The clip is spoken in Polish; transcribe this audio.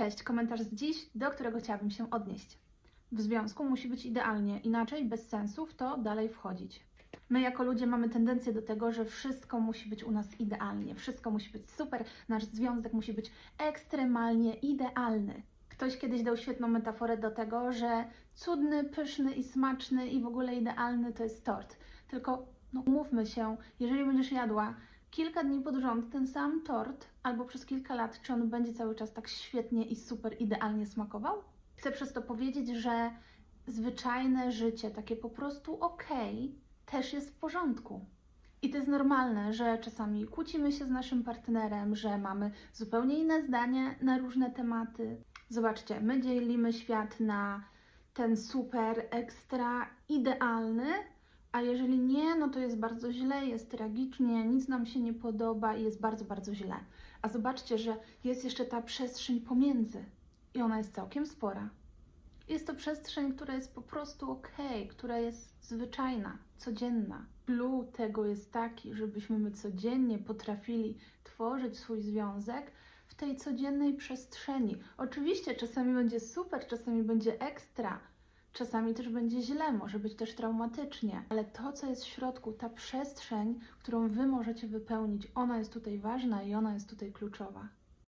Cześć, komentarz z dziś, do którego chciałabym się odnieść. W związku musi być idealnie, inaczej bez sensu w to dalej wchodzić. My jako ludzie mamy tendencję do tego, że wszystko musi być u nas idealnie, wszystko musi być super, nasz związek musi być ekstremalnie idealny. Ktoś kiedyś dał świetną metaforę do tego, że cudny, pyszny i smaczny i w ogóle idealny to jest tort. Tylko no umówmy się, jeżeli będziesz jadła kilka dni pod rząd ten sam tort, albo przez kilka lat, czy on będzie cały czas tak świetnie i super idealnie smakował? Chcę przez to powiedzieć, że zwyczajne życie, takie po prostu okej, też jest w porządku. I to jest normalne, że czasami kłócimy się z naszym partnerem, że mamy zupełnie inne zdanie na różne tematy. Zobaczcie, my dzielimy świat na ten super, ekstra, idealny, a jeżeli nie, no to jest bardzo źle, jest tragicznie, nic nam się nie podoba i jest bardzo, bardzo źle. A zobaczcie, że jest jeszcze ta przestrzeń pomiędzy i ona jest całkiem spora. Jest to przestrzeń, która jest po prostu ok, która jest zwyczajna, codzienna. Clue tego jest taki, żebyśmy my codziennie potrafili tworzyć swój związek w tej codziennej przestrzeni. Oczywiście czasami będzie super, czasami będzie ekstra, czasami też będzie źle, może być też traumatycznie, ale to, co jest w środku, ta przestrzeń, którą Wy możecie wypełnić, ona jest tutaj ważna i ona jest tutaj kluczowa.